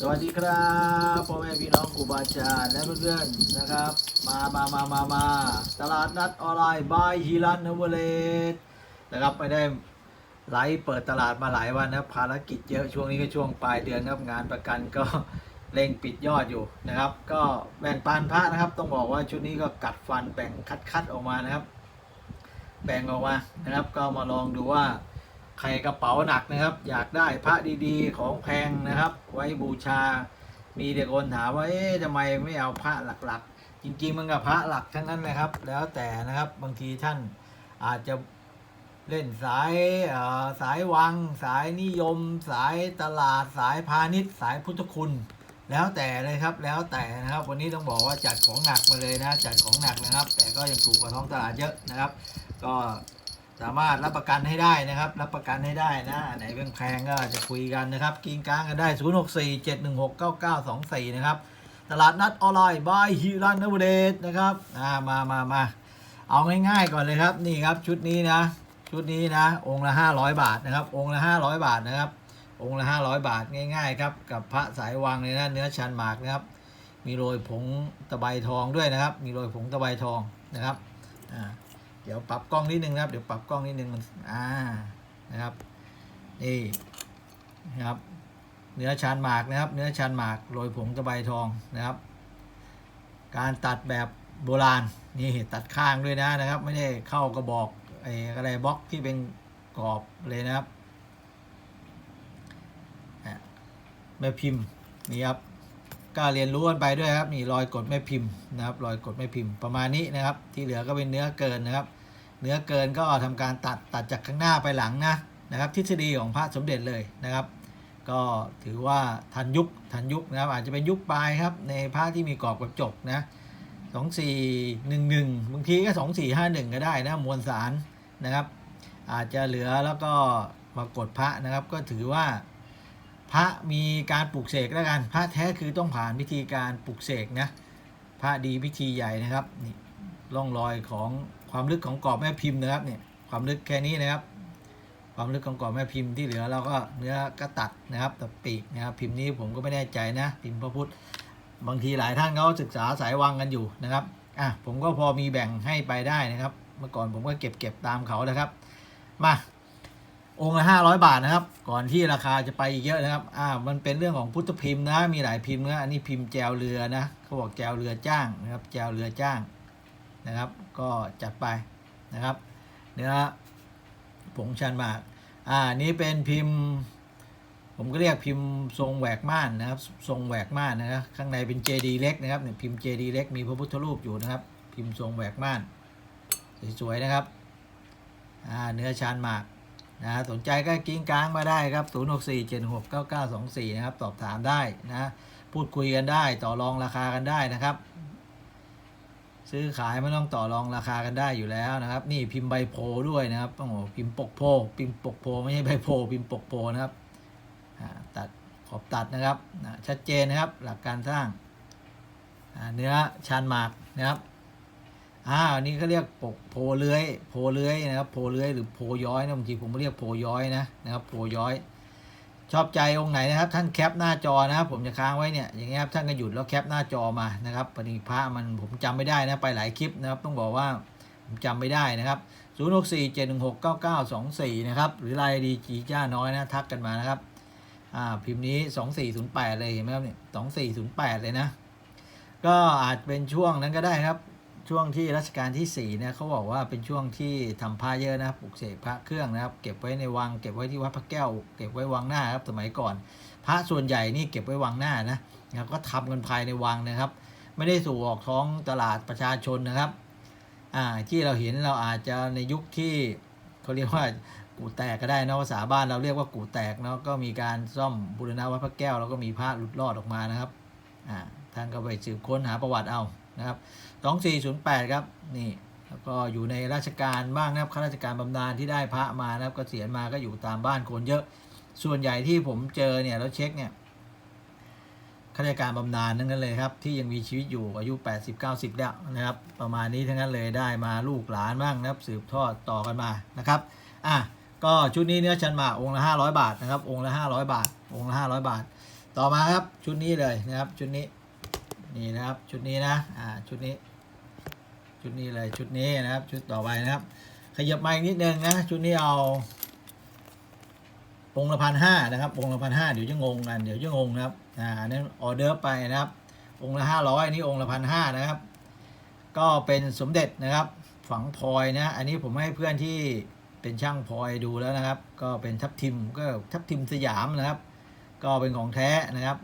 สวัสดีครับพ่อแม่พี่น้องครูบาอาจารย์และเพื่อนๆนะครับ มามามามามาตลาดนัดออนไลน์บายฮิรันนวเลตนะครับไม่ได้ไลฟ์เปิดตลาดมาหลายวันนะภารกิจเยอะช่วงนี้ก็ช่วงปลายเดือนครับงานประกันก็เร่งปิดยอดอยู่นะครับ ก็แบ่งปันพระนะครับ ต้องบอกว่าชุดนี้ก็กัดฟันแบ่งคัดคัดๆออกมานะครับ แบ่งออกมานะครับ ก็มาลองดูว่า ใครกระเป๋าหนักนะครับ อยากได้พระดีๆ ของแพงนะครับ ไว้บูชา มีเด็กคนถามว่าเอ๊ะทำไมไม่เอาพระหลักๆ จริงๆมันกับพระหลักทั้งนั้นเลยครับ แล้วแต่นะครับบางทีท่านอาจจะเล่นสายเอ่อสายวัง สายนิยม สายตลาดสายพาณิชย์ สายพุทธคุณ แล้วแต่เลยครับแล้วแต่นะครับ วันนี้ต้องบอกว่าจัดของหนักมาเลยนะจัดของหนักนะครับ แต่ก็ยังถูกกว่าท้องตลาดเยอะนะครับ ก็ สามารถรับประกันให้ได้นะครับ รับประกันให้ได้นะอันไหนแพงๆก็จะคุยกันนะครับกินกลางกันได้ 0 6 4 7 1 6 9 9 2 4 นะครับ ตลาดนัดออนไลน์บายฮิรันนวเดตนะครับอ่ามามามาเอาง่ายๆก่อนเลยครับนี่ครับชุดนี้นะ ชุดนี้นะ องค์ละ 500 บาทนะครับ องค์ละ 500 บาทนะครับ องค์ละ 500 บาทง่ายๆครับกับพระสายวังเลยนะเนื้อชันหมากนะครับ มีโรยผงตะไบทองด้วยนะครับ มีโรยผงตะไบทองนะครับอ่า เดี๋ยวปรับกล้องนิดนึงนะครับ เดี๋ยวปรับกล้องนิดนึงมันอ่านะครับนี่นะครับ เนื้อชันหมากนะครับ เนื้อชันหมากโรยผงตะไบทองนะครับ การตัดแบบโบราณนี่ตัดข้างด้วยนะนะครับ ไม่ได้เข้ากระบอกไอ้อะไรบล็อกที่เป็นกรอบเลยนะครับแม่พิมพ์นี่ครับก็เรียนรู้กันไปด้วยครับนี่รอยกดแม่พิมพ์นะครับรอยกดแม่พิมพ์ประมาณนี้นะครับ ที่เหลือก็เป็นเนื้อเกินนะครับ เนื้อเกินก็ทำการตัดตัดจากข้างหน้าไปหลังนะนะครับ ทฤษฎีของพระสมเด็จเลยนะครับ ก็ถือว่าทันยุคทันยุคนะครับ อาจจะเป็นยุคปลายครับ ในพระที่มีกรอบกระจกนะสองสี่หนึ่งหนึ่งบางทีก็สองสี่ห้าหนึ่งก็ได้นะมวลสารนะครับ อาจจะเหลือแล้วก็มากดพระนะครับ ก็ถือว่าพระมีการปลูกเสกแล้วกันพระแท้คือต้องผ่านพิธีการปลูกเสกนะพระดีพิธีใหญ่นะครับนี่ร่องรอยของ ความลึกของกรอบแม่พิมพ์นะครับเนี่ยความลึกแค่นี้นะครับ ความลึกของกรอบแม่พิมพ์ที่เหลือเราก็เนื้อก็ตัดนะครับตัดปีกนะครับพิมพ์นี้ผมก็ไม่แน่ใจนะพิมพ์พระพุทธบางทีหลายท่านเขาศึกษาสายวังกันอยู่นะครับอะผมก็พอมีแบ่งให้ไปได้นะครับ เมื่อก่อนผมก็เก็บเก็บตามเขานะครับ มาองค์ละห้าร้อยบาทนะครับ ก่อนที่ราคาจะไปอีกเยอะนะครับ อ่า มันเป็นเรื่องของพุทธพิมพ์นะ มีหลายพิมพ์นะ อันนี้พิมพ์แจวเรือนะ เขาบอกแจวเรือจ้างนะครับ แจวเรือจ้าง นะครับ ก็จัดไปนะครับเนื้อผงชันหมาก อ่า นี้เป็นพิมพ์ ผมก็เรียกพิมพ์ทรงแหวกม่านนะครับ ทรงแหวกม่านนะครับ ข้างในเป็นเจดีเล็กนะครับเนี่ยพิมพ์เจดีเล็กมีพระพุทธรูปอยู่นะครับ พิมพ์ทรงแหวกม่าน สวยๆนะครับ อ่า เนื้อชานหมากนะสนใจก็กิ้งกลางมาได้ครับ0 6 4 7 6 9 9 2 4นะครับ สอบถามได้นะ พูดคุยกันได้ ต่อรองราคากันได้นะครับ ซื้อขายไม่ต้องต่อรองราคากันได้อยู่แล้วนะครับ นี่พิมพ์ใบโพด้วยนะครับโอ้โหพิมพ์ปกโพพิมพ์ปกโพไม่ใช่ใบโพพิมพ์ปกโพนะครับตัดขอบตัดนะครับชัดเจนนะครับหลักการสร้างเนื้อชานหมากนะครับอ่าอันนี้เขาเรียกปกโพเลื้อยโพเลื้อยนะครับโพเลื้อยหรือโพย้อยนะบางทีผมเรียกโพย้อยนะนะครับโพย้อย ชอบใจองค์ไหนนะครับ ท่านแคปหน้าจอนะครับ ผมจะค้างไว้เนี่ยอย่างเงี้ยครับท่านก็หยุดแล้วแคปหน้าจอมานะครับปณิพระมันผมจำไม่ได้นะไปหลายคลิปนะครับ ต้องบอกว่าผมจำไม่ได้นะครับ 0 6 4 7 1 6 9 9 2 4 นะครับ หรือไลน์ดีจีจ้าน้อยนะทักกันมานะครับอ่าพิมพ์นี้ 2408 เลยเห็นไหมครับเนี่ย2408 เลยนะ ก็อาจเป็นช่วงนั้นก็ได้ครับ ช่วงที่รัชกาลที่4เนี่ยเขาบอกว่าเป็นช่วงที่ทำพระเยอะนะครับปลุกเสกพระเครื่องนะครับ เก็บไว้ในวัง เก็บไว้ที่วัดพระแก้ว เก็บไว้วังหน้าครับ สมัยก่อน พระส่วนใหญ่นี่เก็บไว้วังหน้านะนะครับก็ทำกันภายในวังนะครับ ไม่ได้สู่ออกท้องตลาดประชาชนนะครับอ่าที่เราเห็นเราอาจจะในยุคที่เขาเรียกว่ากูแตกก็ได้นะภาษาบ้านเราเรียกว่ากูแตกเนาะก็มีการซ่อมบูรณะวัดพระแก้วแล้วก็มีพระหลุดรอดออกมานะครับอ่าท่านก็ไปสืบค้นหาประวัติเอานะครับ 2408 ครับนี่แล้วก็อยู่ในราชการบ้างนะครับข้าราชการบำนาญที่ได้พระมานะครับเกษียณมาก็อยู่ตามบ้านคนเยอะ ส่วนใหญ่ที่ผมเจอเนี่ยแล้วเช็คเนี่ยข้าราชการบำนาญทั้งนั้นเลยครับที่ยังมีชีวิตอยู่อายุ 80 90 แล้วนะครับ ประมาณนี้ทั้งนั้นเลยได้มาลูกหลานบ้างนะครับ สืบทอดต่อกันมานะครับอะก็ชุดนี้เนื้อชันหมาองค์ละ 500 บาทนะครับ องค์ละ 500 บาท องค์ละ 500 บาท ต่อมาครับชุดนี้เลยนะครับชุดนี้นี่นะครับชุดนี้นะอ่าชุดนี้ ชุดนี้เลยชุดนี้นะครับ ชุดต่อไปนะครับ ขยับมาอีกนิดนึงนะ ชุดนี้เอาองค์ละพันห้านะครับองค์ละพันห้าเดี๋ยวจะงงกันเดี๋ยวจะงงนะครับอ่าอันนั้นออเดอร์ไปนะครับ องค์ละห้าร้อยนี่องค์ละพันห้านะครับ ก็เป็นสมเด็จนะครับ ฝังพลอยนะอันนี้ผมให้เพื่อนที่เป็นช่างพลอยดูแล้วนะครับ ก็เป็นทับทิมก็ทับทิมสยามนะครับ ก็เป็นของแท้นะครับ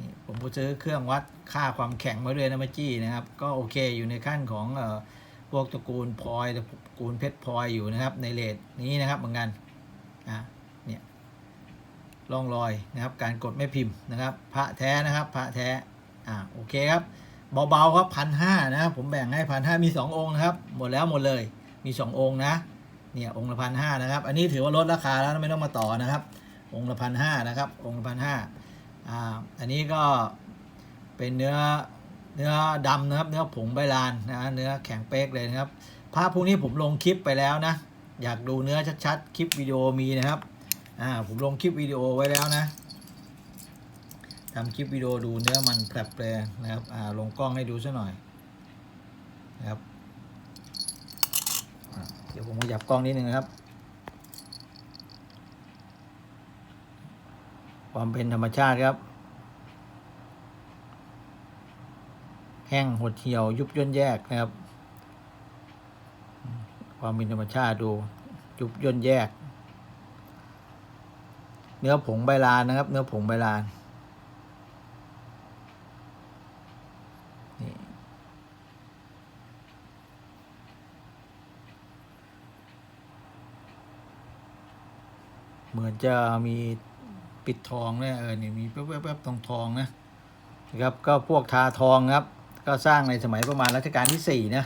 นี่ผมก็ซื้อเครื่องวัดค่าความแข็งมาด้วยนะมาจี้นะครับ ก็โอเคอยู่ในขั้นของเอ่อพวกตระกูลพลอยตระกูลเพชรพลอยอยู่นะครับ ในเลทนี้นะครับเหมือนกันอะเนี่ยร่องรอยนะครับ การกดไม่พิมพ์นะครับ พระแท้นะครับพระแท้อ่าโอเคครับเบาๆครับพันห้านะครับผมแบ่งให้พันห้ามีสององค์นะครับ หมดแล้วหมดเลยมีสององค์นะเนี่ยองค์ละพันห้านะครับ อันนี้ถือว่าลดราคาแล้วไม่ต้องมาต่อนะครับ องค์ละพันห้านะครับ องค์ละพันห้า อ่าอันนี้ก็เป็นเนื้อเนื้อดำนะครับ เนื้อผงใบลานนะเนื้อแข็งเป๊กเลยนะครับภาพพวกนี้ผมลงคลิปไปแล้วนะ อยากดูเนื้อชัดๆ คลิปวิดีโอมีนะครับอ่าผมลงคลิปวิดีโอไว้แล้วนะทำคลิปวิดีโอดูเนื้อมันแผลบเลยนะครับอ่าลงกล้องให้ดูซะหน่อยนะครับเดี๋ยวผมขยับกล้องนิดนึงนะครับ ความเป็นธรรมชาติครับแห้งหดเหี่ยวยุบย่นแยกนะครับ ความเป็นธรรมชาติดูยุบย่นแยก เนื้อผงใบลานนะครับ เนื้อผงใบลานเหมือนจะมี ปิดทองเนี่ยเออนี่มีแป๊บๆๆทองทองนะนะครับก็พวกทาทองครับ ก็สร้างในสมัยประมาณรัชกาลที่สี่นะ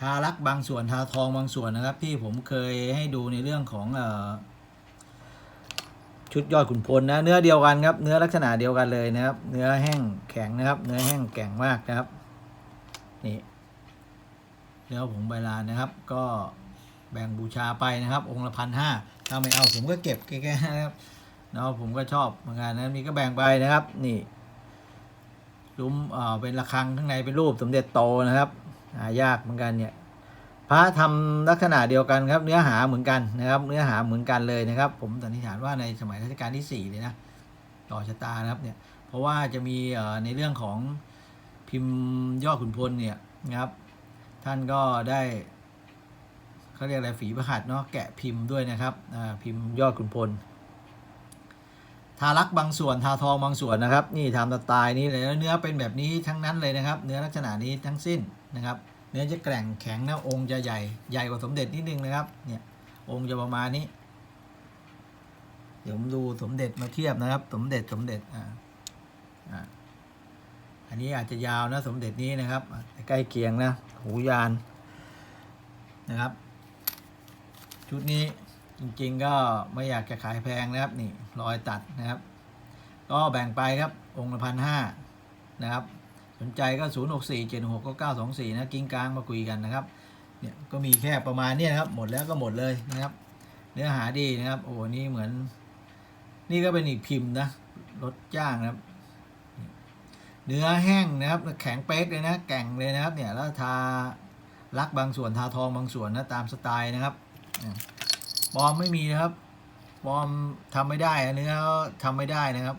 ทารักบางส่วนทาทองบางส่วนนะครับ ที่ผมเคยให้ดูในเรื่องของออชุดยอดขุนพลนะเนื้อเดียวกันครับ เนื้อลักษณะเดียวกันเลยนะครับ เนื้อแห้งแข็งนะครับ เนื้อแห้งแข็งมากนะครับนี่เนื้อผงใบลานนะครับ ก็แบ่งบูชาไปนะครับ องค์ละพันห้าถ้าไม่เอาผมก็เก็บแค่ๆนะครับ เนาะผมก็ชอบเหมือนกันนะนี่ก็แบ่งไปนะครับ นี่ซุ้มเอ่อเป็นระฆังข้างในเป็นรูปสมเด็จโตนะครับหายากเหมือนกันเนี่ยพระทำลักษณะเดียวกันครับ เนื้อหาเหมือนกันนะครับ เนื้อหาเหมือนกันเลยนะครับ ผมสันนิษฐานว่าในสมัยรัชกาลที่สี่เลยนะต่อชะตานะครับเนี่ยเพราะว่าจะมีเอ่อในเรื่องของพิมพ์ยอดขุนพลเนี่ยนะครับ ท่านก็ได้เขาเรียกอะไรฝีพระหัตถ์เนาะแกะพิมพ์ด้วยนะครับพิมพ์ยอดขุนพล ทารักบางส่วนทาทองบางส่วนนะครับ นี่ทำสไตล์นี้เลยแล้วเนื้อเป็นแบบนี้ทั้งนั้นเลยนะครับ เนื้อลักษณะนี้ทั้งสิ้นนะครับ เนื้อจะแกร่งแข็งนะองค์จะใหญ่ใหญ่กว่าสมเด็จนิดนึงนะครับ เนี่ยองค์จะประมาณนี้ เดี๋ยวผมดูสมเด็จมาเทียบนะครับ สมเด็จสมเด็จอ่าอ่าอันนี้อาจจะยาวนะสมเด็จนี้นะครับ ใกล้เคียงนะหูยานนะครับ ชุดนี้ จริงๆก็ไม่อยากจะขายแพงนะครับนี่รอยตัดนะครับ ก็แบ่งไปครับองค์ละพันห้านะครับ สนใจก็ 0 6 4 7 6 9 2 4 นะกิ้งกลางมาคุยกันนะครับเนี่ยก็มีแค่ประมาณนี้นะครับ หมดแล้วก็หมดเลยนะครับ เนื้อหาดีนะครับ โอ้นี่เหมือน นี่ก็เป็นอีกพิมพ์นะรถจ้างนะครับ เนื้อแห้งนะครับ แข็งเป๊กเลยนะ แก่งเลยนะครับ เนี่ยแล้วทาลักบางส่วนทาทองบางส่วนนะตามสไตล์นะครับ ปอมไม่มีนะครับปอมทำไม่ได้อะเนื้อทำไม่ได้นะครับ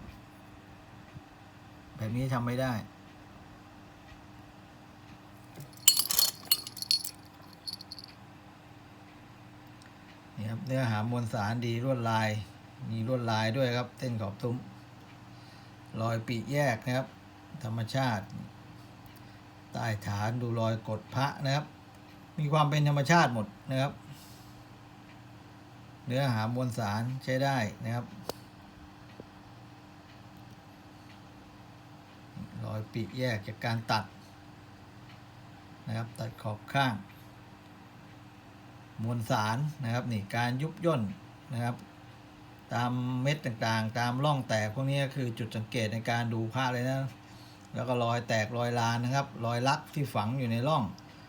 แบบนี้ทำไม่ได้ นี่ครับเนื้อหามวลสารดีลวดลาย มีลวดลายด้วยครับ เส้นขอบตุ้มรอยปีแยกนะครับ ธรรมชาติ ใต้ฐานดูรอยกดพระนะครับ มีความเป็นธรรมชาติหมดนะครับ เนื้อหามวลสารใช้ได้นะครับ รอยปีกแยกจากการตัดนะครับ ตัดขอบข้าง มวลสารนะครับนี่การยุบย่นนะครับ ตามเม็ดต่างๆ ตามร่องแตกพวกนี้ก็คือจุดสังเกตในการดูผ้าเลยนะ แล้วก็รอยแตกรอยลานนะครับ รอยลักที่ฝังอยู่ในร่อง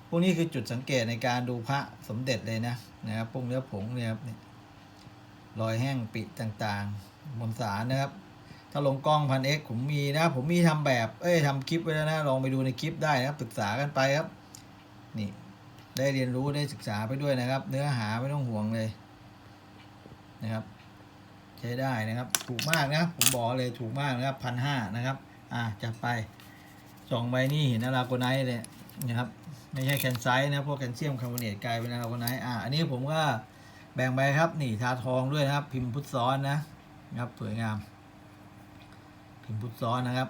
พวกนี้คือจุดสังเกตในการดูพระสมเด็จเลยนะนะครับพวกเนื้อผงเนี่ยครับนี่ รอยแห้งปิต่างๆมวลสารนะครับ ถ้าลงกล้องพันเอ็กผมมีนะผมมีทำแบบ เอ้ยทำคลิปไว้แล้วนะลองไปดูในคลิปได้นะครับศึกษากันไปครับ นี่ได้เรียนรู้ได้ศึกษาไปด้วยนะครับ เนื้อหาไม่ต้องห่วงเลยนะครับ ใช้ได้นะครับ ถูกมากนะผมบอกเลยถูกมากนะครับพันห้านะครับ อะจัดไปสองใบนี่เห็นอาราโกไนเลยนะครับ ไม่ใช่แคนไซต์นะพวกแคลเซียมคาร์บอเนตกลายเป็นอาราโกไนอะอันนี้ผมก็ แบ่งไปครับนี่ทาทองด้วยนะครับ พิมพ์พุทธซ้อนนะครับสวยงาม พิมพ์พุทธซ้อนนะครับ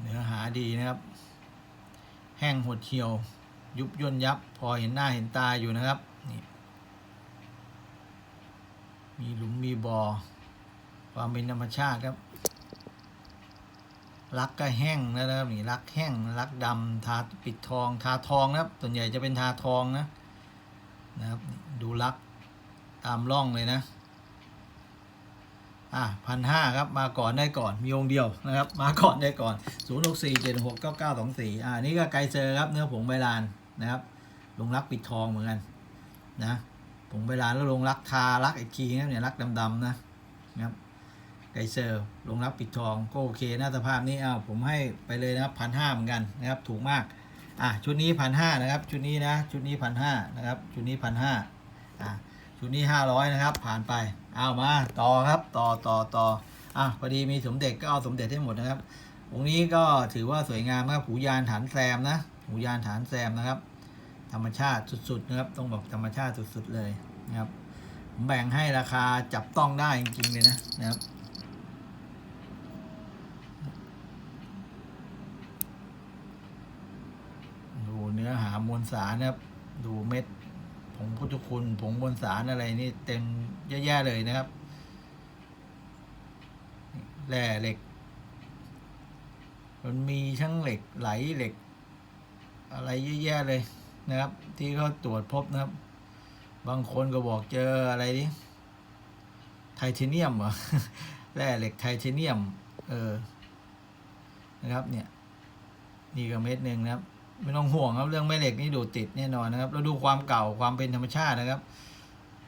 เนื้อหาดีนะครับ แห้งหดเหี่ยว ยุบย่นยับ พอเห็นหน้าเห็นตาอยู่นะครับนี่มีหลุมมีบอ่อความเป็นธรรมชาติครับ รักก็แห้งนะครับนี่รักแห้งรักดำทาปิดทอง ทาทองนะครับส่วนใหญ่จะเป็นทาทองนะนะครับ ดูรักตามร่องเลยนะ อะพันห้าครับ มาก่อนได้ก่อน มีองเดียวนะครับ มาก่อนได้ก่อนศูนย์หกสี่เจ็ดหกเก้าเก้าสองสี่อ่านี่ก็ไกลเซอร์ครับ เนื้อผงใบลานนะครับลงรักปิดทองเหมือนกันนะผงใบลานแล้วลงรักทารักอีกทีนะเนี่ยรักดำๆนะนะครับ ไกเซอร์ลงรักปิดทองก็โอเคหน้าสภาพนี้อ้าวผมให้ไปเลยนะครับพันห้าเหมือนกันนะครับถูกมากอะชุดนี้พันห้านะครับชุดนี้นะชุดนี้พันห้านะครับชุดนี้พันห้าอะชุดนี้ห้าร้อยนะครับผ่านไปเอามาต่อครับต่อต่อต่ออะพอดีมีสมเด็จก็เอาสมเด็จให้หมดนะครับองค์นี้ก็ถือว่าสวยงามนะครับหูยานฐานแซมนะหูยานฐานแซมนะครับ ธรรมชาติสุดๆนะครับต้องบอกธรรมชาติสุดๆเลยนะครับผมแบ่งให้ราคาจับต้องได้จริงๆเลยนะนะครับ ดูเนสารนะครับ ดูเม็ดผงพุทธคุณผงมวลสารอะไรนี่เต็มแย่ๆเลยนะครับแร่เหล็ก มันมีทั้งเหล็กไหลเหล็ก อะไรเยอะแยะเลยนะครับ ที่เขาตรวจพบนะครับ บางคนก็บอกเจออะไรนี่ไทเทเนียมเหรอแร่เหล็กไทเทเนียม เออนะครับเนี่ยนี่ก็เม็ดหนึ่งนะครับ ไม่ต้องห่วงครับเรื่องแม่เหล็กนี่ดูติดแน่นอนนะครับเราดูความเก่าความเป็นธรรมชาตินะครับ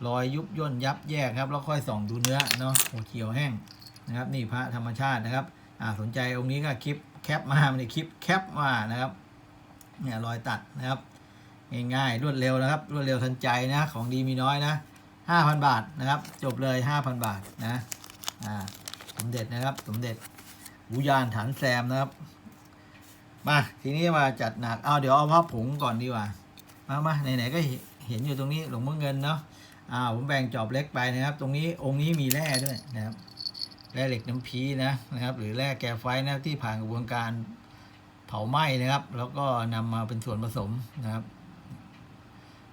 รอยยุบย่นยับแยกครับแล้วค่อยส่องดูเนื้อเนาะหัวเขียวแห้งนะครับ นี่พระธรรมชาตินะครับอ่าสนใจองค์นี้ก็คลิปแคปมาในคลิปแคปมานะครับเนี่ยรอยตัดนะครับ ง่ายๆรวดเร็วนะครับ รวดเร็วทันใจนะของดีมีน้อยนะห้าพันบาทนะครับ จบเลยห้าพันบาทนะอ่าสมเด็จนะครับสมเด็จหูยานฐานแซมนะครับ มาทีนี้มาจัดหนักเอาเดี๋ยวเอาภาผงก่อนดีกว่า มามาไหนๆก็เห็นอยู่ตรงนี้หลวงพ่อเงินเนาะอ่าผมแบ่งจอบเล็กไปนะครับ ตรงนี้องค์นี้มีแร่ด้วยนะครับแร่เหล็กน้ำพีนะนะครับ หรือแร่แกไฟนะที่ผ่านกระบวนการเผาไหม้นะครับ แล้วก็นำมาเป็นส่วนผสมนะครับ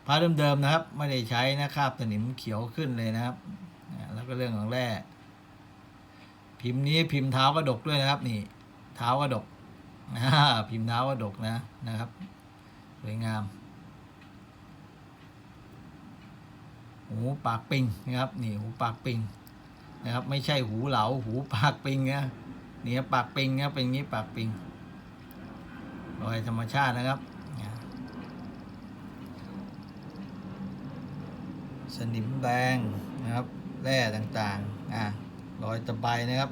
พระเดิมๆนะครับ ไม่ได้ใช้นะครับสนิมเขียวขึ้นเลยนะครับแล้วก็เรื่องของแร่พิมพ์นี้พิมพ์เท้ากระดกด้วยนะครับ นี่ เท้ากระดก พิมพ์เท้ากระดกนะนะครับสวยงามหูปากปิงนะครับนี่หูปากปิงนะครับ ไม่ใช่หูเหลาหูปากปิงนะนี่ปากปิงนะเป็นอย่างนี้ปากปิงรอยธรรมชาตินะครับสนิมแดงนะครับแร่ต่างๆอ่ารอยตะไบนะครับ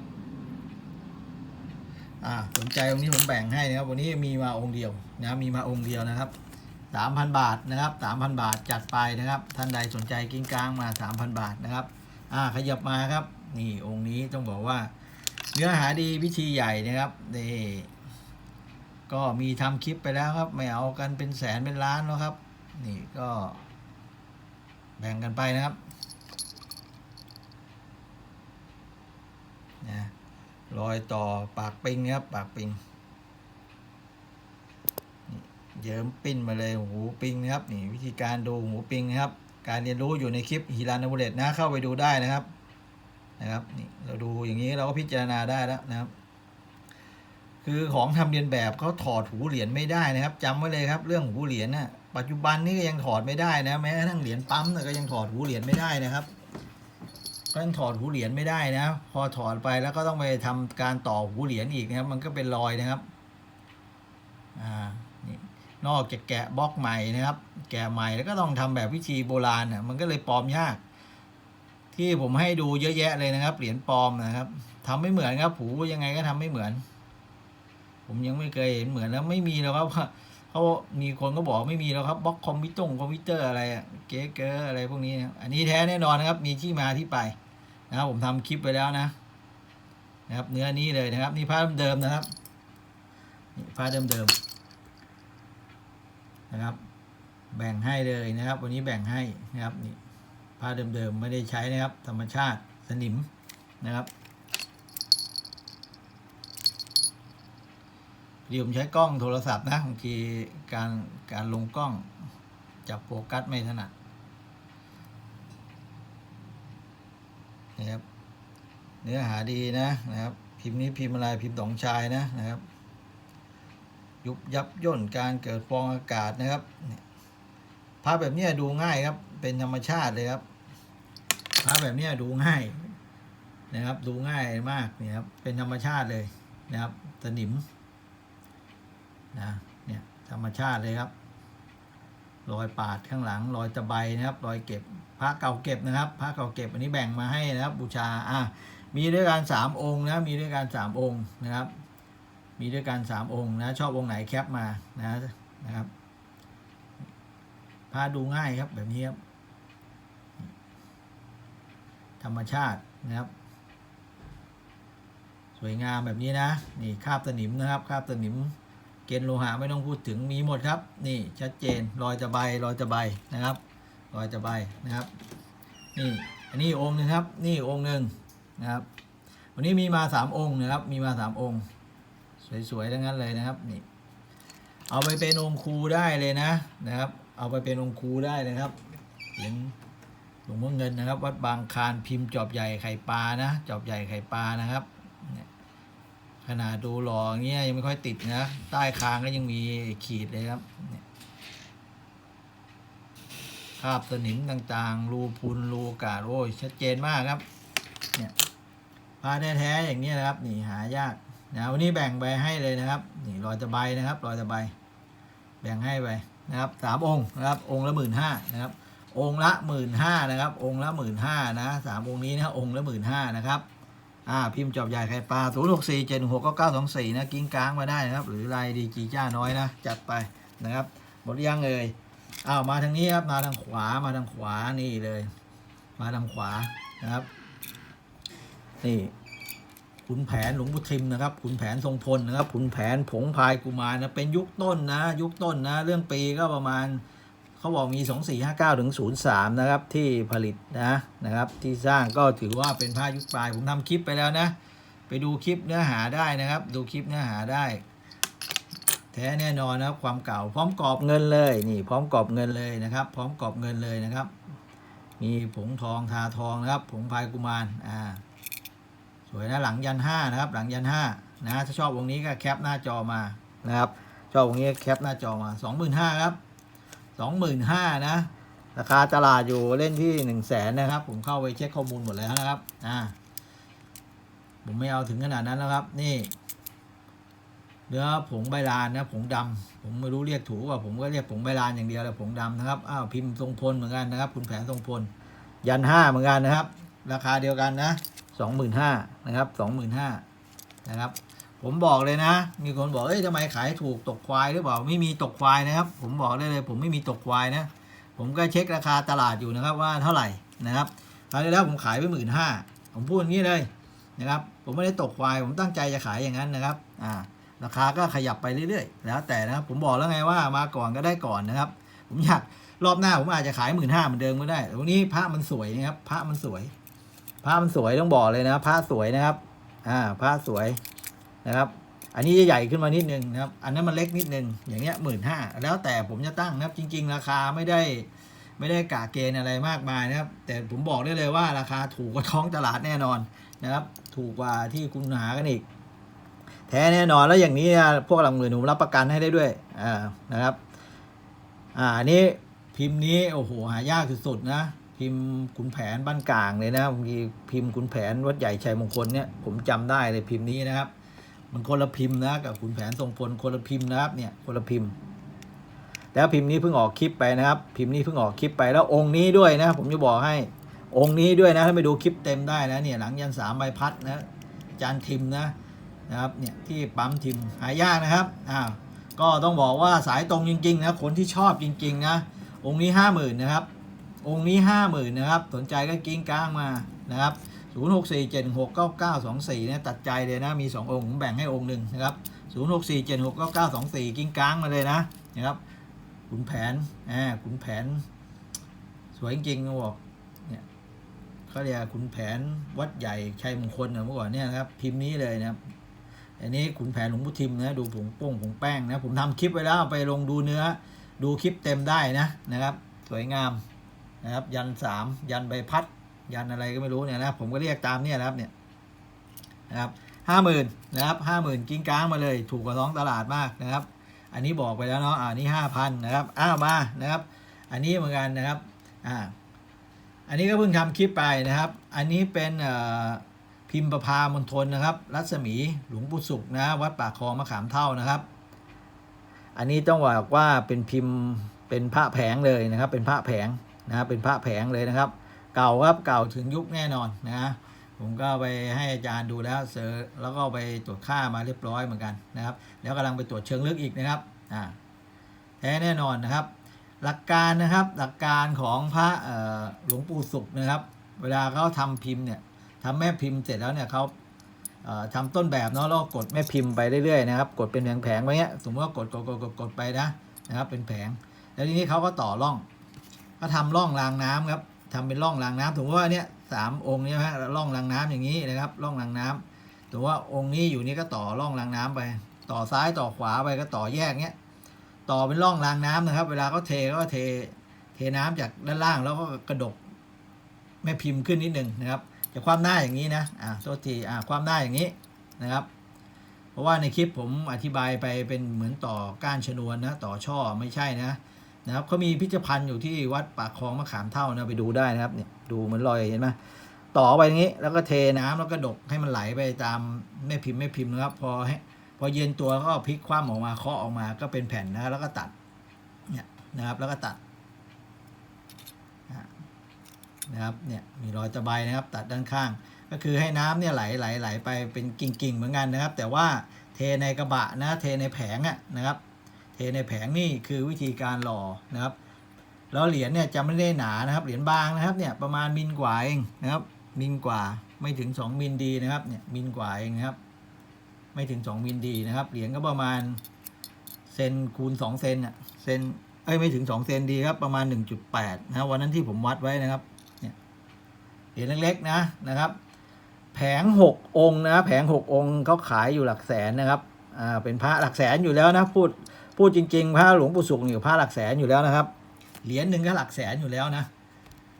อ่าสนใจองค์นี้ผมแบ่งให้นะครับ วันนี้มีมาองค์เดียวนะมีมาองค์เดียวนะครับสามพันบาทนะครับสามพันบาทจัดไปนะครับ ท่านใดสนใจกิ้งกลางมาสามพันบาทนะครับ อ่าขยับมาครับ นี่องค์นี้ต้องบอกว่า เนื้อหาดีวิธีใหญ่นะครับนี่ก็มีทำคลิปไปแล้วครับ ไม่เอากันเป็นแสนเป็นล้านแล้วครับ นี่ก็ แบ่งกันไปนะครับนะ รอยต่อปากปิงนะครับปากปิงเยิ้มปิ้นมาเลยหูปิงนะครับนี่วิธีการดูหูปิงนะครับ การเรียนรู้อยู่ในคลิปฮิรานบุเลตนะเข้าไปดูได้นะครับนะครับนี่เราดูอย่างนี้เราก็พิจารณาได้แล้วนะครับ คือของทำเรียนแบบเขาถอดหูเหรียญไม่ได้นะครับจำไว้เลยครับ เรื่องหูเหรียญน่ะปัจจุบันนี้ก็ยังถอดไม่ได้นะแม้กระทั่งเหรียญปั๊มก็ยังถอดหูเหรียญไม่ได้นะครับ ก็ยังถอดหูเหรียญไม่ได้นะ พอถอดไปแล้วก็ต้องไปทำการต่อหูเหรียญอีกนะครับ มันก็เป็นรอยนะครับอ่านี่นอกจากแกะบล็อกใหม่นะครับ แกะใหม่แล้วก็ต้องทำแบบวิธีโบราณน่ะมันก็เลยปลอมยาก ที่ผมให้ดูเยอะแยะเลยนะครับ เหรียญปลอมนะครับทำไม่เหมือนครับ ผูยังไงก็ทำไม่เหมือน ผมยังไม่เคยเห็นเหมือนแล้วไม่มีแล้วครับ เขามีคนก็บอกไม่มีแล้วครับบล็อกคอมพิวตงคอมพิวเตอร์อะไรเก๊เกออะไรพวกนี้นะอันนี้แท้แน่นอนนะครับ มีที่มาที่ไปนะครับผมทำคลิปไปแล้วนะนะครับ เนื้อนี้เลยนะครับ นี่ผ้าเดิมนะครับนี่ผ้าเดิมๆนะครับ แบ่งให้เลยนะครับ วันนี้แบ่งให้นะครับนี่ผ้าเดิมๆไม่ได้ใช้นะครับ ธรรมชาติสนิมนะครับ ดี๋ยวผมใช้กล้องโทรศัพท์นะบางทีการการลงกล้องจับโฟกัสไม่ถนัดนะครับ เนื้อหาดีนะนะครับ พิมพ์นี้พิมพ์อะไรพิมพ์สองชายนะนะครับ ยุบยับย่นการเกิดฟองอากาศนะครับภาพแบบนี้ดูง่ายครับ เป็นธรรมชาติเลยครับภาพแบบนี้ดูง่ายนะครับ ดูง่ายมากนี่ครับเป็นธรรมชาติเลยนะครับสนิม นะเนี่ยธรรมชาติเลยครับรอยปาดข้างหลังรอยตะไบนะครับรอยเก็บพระเก่าเก็บนะครับพระเก่าเก็บอันนี้แบ่งมาให้นะครับ บูชาอะมีด้วยกันสามองค์นะมีด้วยกันสามองค์นะครับ มีด้วยกันสามองค์นะชอบองค์ไหนแคปมานะนะครับพาดูง่ายครับแบบนี้ครับธรรมชาตินะครับ สวยงามแบบนี้นะนี่คาบสนิมนะครับคาบสนิม เกณฑ์โลหะไม่ต้องพูดถึงมีหมดครับ นี่ชัดเจนรอยตะไบรอยตะไบนะครับ รอยตะไบนะครับ นี่อันนี้องค์หนึ่งครับ นี่องค์หนึ่งนะครับ วันนี้มีมาสามองค์นะครับ มีมาสามองค์ สวยๆทั้งนั้นเลยนะครับนี่เอาไปเป็นองค์ครูได้เลยนะนะครับ เอาไปเป็นองค์ครูได้เลยครับเหรียญหลวงพ่อเงินนะครับ วัดบางคานพิมพ์จอบใหญ่ไข่ปลานะจอบใหญ่ไข่ปลานะครับเนี่ย ขนาดดูหล่ออย่างเงี้ยยังไม่ค่อยติดนะ ใต้คางก็ยังมีขีดเลยครับคราบสนิมต่างๆ รูพุนรูกาดโอ้ยชัดเจนมากครับ เนี่ยปลาแท้ๆอย่างนี้นะครับ นี่หายากนะวันนี้แบ่งไปให้เลยนะครับ นี่รอยตะไบนะครับรอยตะไบแบ่งให้ไปนะครับสามองค์นะครับ องค์ละหมื่นห้านะครับ องค์ละหมื่นห้านะครับ องค์ละหมื่นห้านะสามองค์นี้นะองค์ละหมื่นห้านะครับ อ่าพิมพ์จอบใหญ่ไข่ปลาศูนย์หกสี่เจ็ดหกเก้าเก้าสองสี่นะกิ้งก้างมาได้นะครับ หรือลายดีจีจ้าน้อยนะจัดไปนะครับหมดยังเอ่ยอ้าวมาทางนี้ครับมาทางขวามาทางขวานี่เลย มาทางขวานะครับนี่ขุนแผนหลวงพุทิมนะครับขุนแผนทรงพลนะครับขุนแผนผงพายกุมารนะเป็นยุคต้นนะ ยุคต้นนะ เรื่องปีก็ประมาณ เขาบอกมี 2 4 5 9 ถึง 03 นะครับ ที่ผลิตนะนะครับ ที่สร้างก็ถือว่าเป็นผ้ายุคปลาย ผมทำคลิปไปแล้วนะ ไปดูคลิปเนื้อหาได้นะครับ ดูคลิปเนื้อหาได้ แท้แน่นอนนะครับ ความเก่า พร้อมกรอบเงินเลยนี่ พร้อมกรอบเงินเลยนะครับ พร้อมกรอบเงินเลยนะครับ มีผงทองทาทองนะครับ ผงพายกุมารอ่าสวยนะหลังยันห้านะครับ หลังยันห้านะถ้าชอบวงนี้ก็แคปหน้าจอมานะครับชอบวงนี้แคปหน้าจอมาสองหมื่นห้าครับ สองหมื่นห้านะ ราคาตลาดอยู่เล่นที่หนึ่งแสนนะครับ ผมเข้าไปเช็คข้อมูลหมดแล้วนะครับ อ่า ผมไม่เอาถึงขนาดนั้นแล้วครับ นี่ เนื้อผงใบลานนะผงดำผมไม่รู้เรียกถูกว่าผมก็เรียกผงใบลานอย่างเดียวแหละผงดำนะครับ อ้าวพิมพ์ทรงพลเหมือนกันนะครับ คุณแผนทรงพล ยันห้าเหมือนกันนะครับ ราคาเดียวกันนะสองหมื่นห้านะครับสองหมื่นห้านะครับ ผมบอกเลยนะ มีคนบอกเอ้ยทำไมขายถูกตกควายหรือเปล่าไม่มีตกควายนะครับ ผมบอกได้เลย ผมไม่มีตกควายนะ ผมก็เช็คราคาตลาดอยู่นะครับว่าเท่าไหร่นะครับคราวที่แล้วผมขายไปหมื่นห้าผมพูดอย่างนี้เลยนะครับ ผมไม่ได้ตกควาย ผมตั้งใจจะขายอย่างนั้นนะครับอ่าราคาก็ขยับไปเรื่อยๆ แล้วแต่นะครับ ผมบอกแล้วไงว่ามาก่อนก็ได้ก่อนนะครับ ผมอยากรอบหน้าผมอาจจะขายหมื่นห้าเหมือนเดิมก็ได้แต่วันนี้พระมันสวยนะครับ พระมันสวย พระมันสวยต้องบอกเลยนะ พระสวยนะครับ อ่า พระสวย นะครับ อันนี้จะใหญ่ขึ้นมานิดนึงนะครับ อันนั้นมันเล็กนิดนึง อย่างเงี้ยหมื่นห้าแล้วแต่ผมจะตั้งนะครับ จริง ๆ ราคาไม่ได้ไม่ได้กะเกณฑ์อะไรมากมายนะครับ แต่ผมบอกได้เลยว่าราคาถูกกว่าท้องตลาดแน่นอนนะครับ ถูกกว่าที่คุณหากันอีก แท้แน่นอนแล้วอย่างนี้พวกหลังหมื่นผมรับประกันให้ได้ด้วยอ่านะครับ อ่านี้พิมพ์นี้โอ้โหหายากสุดๆนะพิมพ์ขุนแผนบ้านกลางเลยนะบางทีพิมพ์ขุนแผนวัดใหญ่ชัยมงคลเนี่ยผมจำได้เลยพิมพ์นี้นะครับ มันคนละพิมพ์นะกับขุนแผนทรงพลคนละพิมพ์นะครับเนี่ยคนละพิมพ์ แล้วพิมพ์นี้เพิ่งออกคลิปไปนะครับ พิมพ์นี้เพิ่งออกคลิปไปแล้วองค์นี้ด้วยนะ ผมจะบอกให้องค์นี้ด้วยนะถ้าไปดูคลิปเต็มได้นะเนี่ยหลังยันสามใบพัดนะจานทิมนะนะครับเนี่ยที่ปั๊มทิมหายากนะครับอ้าวก็ต้องบอกว่าสายตรงจริงๆนะคนที่ชอบจริงๆนะองค์นี้ห้าหมื่นนะครับองค์นี้ห้าหมื่นนะครับ สนใจก็กิ้งก้างมานะครับ ศูนย์หกสี่เจ็ดหกเก้าเก้าสองสี่เนี่ยตัดใจเลยนะ มีสององค์ผมแบ่งให้องค์หนึ่งนะครับศูนย์หกสี่เจ็ดหกเก้าเก้าสองสี่กิ้งก้างมาเลยนะนะครับขุนแผนอ่าขุนแผน สวยจริงๆบอกเนี่ยเขาเรียกขุนแผนวัดใหญ่ชัยมงคลนะเมื่อก่อนเนี่ยนะครับพิมพ์นี้เลยนะครับอันนี้ขุนแผนหลวงพุทิมนะดูผงโป้งผงแป้งนะผมทำคลิปไว้แล้วไปลงดูเนื้อ ดูคลิปเต็มได้นะนะครับ สวยงามนะครับ ยันสามยันใบพัด ยันอะไรก็ไม่รู้เนี่ยนะผมก็เรียกตามเนี่ยนะครับเนี่ยนะครับห้าหมื่นนะครับห้าหมื่นกิ้งก้างมาเลย ถูกกว่าท้องตลาดมากนะครับ อันนี้บอกไปแล้วเนาะอ่านี่ห้าพันนะครับอ้าวมานะครับ อันนี้เหมือนกันนะครับอ่าอันนี้ก็เพิ่งทำคลิปไปนะครับ อันนี้เป็นพิมพ์ประพามณฑลนะครับ รัศมีหลวงปู่สุขนะวัดปากคลองมะขามเท่านะครับ อันนี้ต้องบอกว่าเป็นพิมพ์เป็นพระแผงเลยนะครับ เป็นพระแผงนะครับเป็นพระแผงเลยนะครับ เก่าครับเก่าถึงยุคแน่นอนนะผมก็ไปให้อาจารย์ดูแล้วเซอร์แล้วก็ไปตรวจค่ามาเรียบร้อยเหมือนกันนะครับ แล้วกำลังไปตรวจเชิงลึกอีกนะครับอ่าแท้แน่นอนนะครับ หลักการนะครับหลักการของพระหลวงปู่ศุกร์นะครับ เวลาเขาทำพิมพ์เนี่ยทำแม่พิมพ์เสร็จแล้วเนี่ยเขาเอ่อทำต้นแบบเนาะแล้วกดแม่พิมพ์ไปเรื่อยๆนะครับ กดเป็นแผงๆไว้เงี้ยสมมติว่ากดกดกดกดกดไปนะนะครับ เป็นแผง แล้วทีนี้เขาก็ต่อร่อง ก็ทำร่องรางน้ำครับ ทำเป็นร่องรางน้ำถือว่าเนี่ยสามองค์เนี่ยฮะร่องรางน้ำอย่างนี้นะครับร่องรางน้ำถือว่าองค์นี้อยู่นี่ก็ต่อร่องรางน้ำไป ต่อซ้ายต่อขวาไปก็ต่อแยกเนี้ยต่อเป็นร่องรางน้ำนะครับ เวลาเขาเทก็เทเทน้ำจากด้านล่างแล้วก็กระดกแม่พิมพ์ขึ้นนิดหนึ่งนะครับจะความหน้าอย่างนี้นะอ่าโทษทีอ่าความหน้าอย่างนี้นะครับ เพราะว่าในคลิปผมอธิบายไปเป็นเหมือนต่อก้านชนวนนะต่อช่อไม่ใช่นะ นะครับเขามีพิพิธภัณฑ์อยู่ที่วัดปากคลองมะขามเท่านะไปดูได้นะครับเนี่ยดูเหมือนรอยเห็นไหมต่อไปงนี้แล้วก็เทน้ำแล้วก็ดกให้มันไหลไปตามแม่พิมพ์แม่พิมพ์นะครับ พอให้พอเย็นตัวก็พลิกคว่ำออกมาเคาะออกมาก็เป็นแผ่นนะแล้วก็ตัดเนี่ยนะครับ แล้วก็ตัดนะครับเนี่ยมีรอยตะไบนะครับ ตัดด้านข้าง ก็คือให้น้ำเนี่ยไหลไหลไหลไปเป็นกิ่งๆเหมือนกันนะครับ แต่ว่าเทในกระบะนะเทในแผงอะนะครับ เทในแผงนี่คือวิธีการหล่อนะครับ แล้วเหรียญเนี่ยจะไม่ได้หนานะครับ เหรียญบางนะครับเนี่ยประมาณมิลกว่าเองนะครับ มิลกว่าไม่ถึง 2 มิลดีนะครับเนี่ยมิลกว่าเองนะครับ ไม่ถึง 2 มิลดีนะครับ เหรียญก็ประมาณเซนคูณ2เซนอะเซนเอ้ยไม่ถึง 2 เซนดีครับประมาณ 1.8นะครับวันนั้นที่ผมวัดไว้นะครับเนี่ยเหรียญเล็กๆนะนะครับ แผง 6 องค์นะแผง 6 องค์เขาขายอยู่หลักแสนนะครับอ่าเป็นพระหลักแสนอยู่แล้วนะพูด พูดจริงๆพระหลวงปู่ศุกร์นี่พระหลักแสนอยู่แล้วนะครับ เหรียญหนึ่งก็หลักแสนอยู่แล้วนะ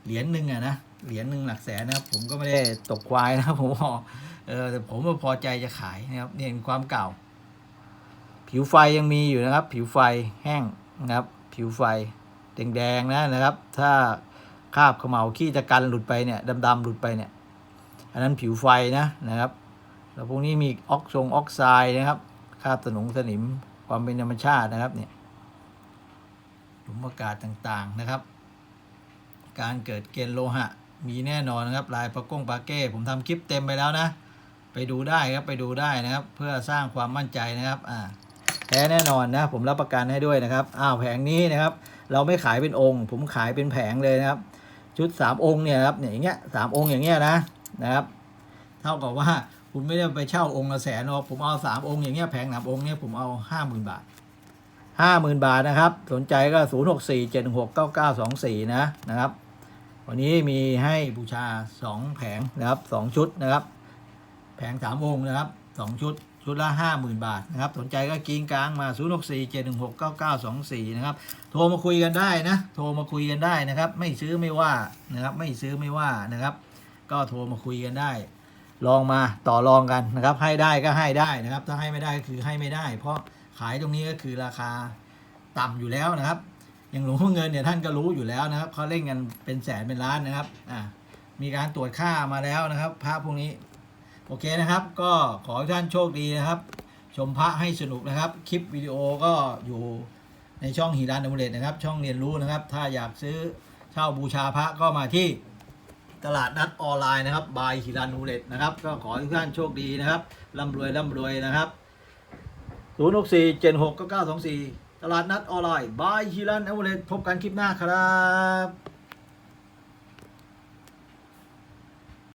เหรียญหนึ่งอะนะ เหรียญหนึ่งหลักแสนนะครับ ผมก็ไม่ได้ตกควายนะผมบอกเออแต่ผมก็พอใจจะขายนะครับเนี่ยนความเก่า ผิวไฟยังมีอยู่นะครับ ผิวไฟแห้งนะครับ ผิวไฟแดงๆนะนะครับ ถ้าคาบเขมเหลาขี้ตะกันหลุดไปเนี่ยดำๆหลุดไปเนี่ย อันนั้นผิวไฟนะนะครับ แล้วพวกนี้มีออกซงออกไซด์นะครับคาบสนงสนิม ความเป็นธรรมชาตินะครับเนี่ยหลุมอากาศต่างๆนะครับ การเกิดเกณฑ์โลหะ มีแน่นอนนะครับ ลายปะก้งปาเก้ผมทำคลิปเต็มไปแล้วนะ ไปดูได้ครับไปดูได้นะครับ เพื่อสร้างความมั่นใจนะครับอ่าแท้แน่นอนนะผมรับประกันให้ด้วยนะครับอ้าวแผงนี้นะครับ เราไม่ขายเป็นองค์ ผมขายเป็นแผงเลยนะครับ ชุด 3 องค์เนี่ยครับเนี่ยอย่างเงี้ยสามองค์อย่างเงี้ยนะนะครับ เท่ากับว่า คุณไม่ได้ไปเช่าองค์ละแสนหรอกผมเอาสามองค์อย่างเงี้ยแผงหนามองค์เนี่ยผมเอาห้าหมื่นบาทห้าหมื่นบาทนะครับ สนใจก็ศูนย์หกสี่เจ็ดหกเก้าเก้าสองสี่นะนะครับ วันนี้มีให้บูชาสองแผงนะครับสองชุดนะครับ แผงสามองค์นะครับสองชุดชุดละห้าหมื่นบาทนะครับ สนใจก็กิ้งกลางมา0 6 4 7 1 6 9 9 2 4นะครับ โทรมาคุยกันได้นะ โทรมาคุยกันได้นะครับ ไม่ซื้อไม่ว่านะครับ ไม่ซื้อไม่ว่านะครับ ก็โทรมาคุยกันได้ ลองมาต่อรองกันนะครับ ให้ได้ก็ให้ได้นะครับ ถ้าให้ไม่ได้ก็คือให้ไม่ได้ เพราะขายตรงนี้ก็คือราคาต่ำอยู่แล้วนะครับอย่างหลวงพ่อเงินเนี่ยท่านก็รู้อยู่แล้วนะครับเขาเล่นกันเป็นแสนเป็นล้านนะครับอ่ามีการตรวจค่ามาแล้วนะครับพระพวกนี้ โอเคนะครับ ก็ขอให้ท่านโชคดีนะครับ ชมพระให้สนุกนะครับ คลิปวิดีโอก็อยู่ในช่องฮีรันอมเลตนะครับ ช่องเรียนรู้นะครับ ถ้าอยากซื้อเช่าบูชาพระก็มาที่ ตลาดนัดออนไลน์นะครับบายฮิรันฮูเลตนะครับ ก็ขอทุกท่านโชคดีนะครับร่ำรวยร่ำรวยนะครับ0 6 4 7 6 9 9 2 4 ตลาดนัดออนไลน์บายฮิรันฮูเลตพบกันคลิปหน้าครับ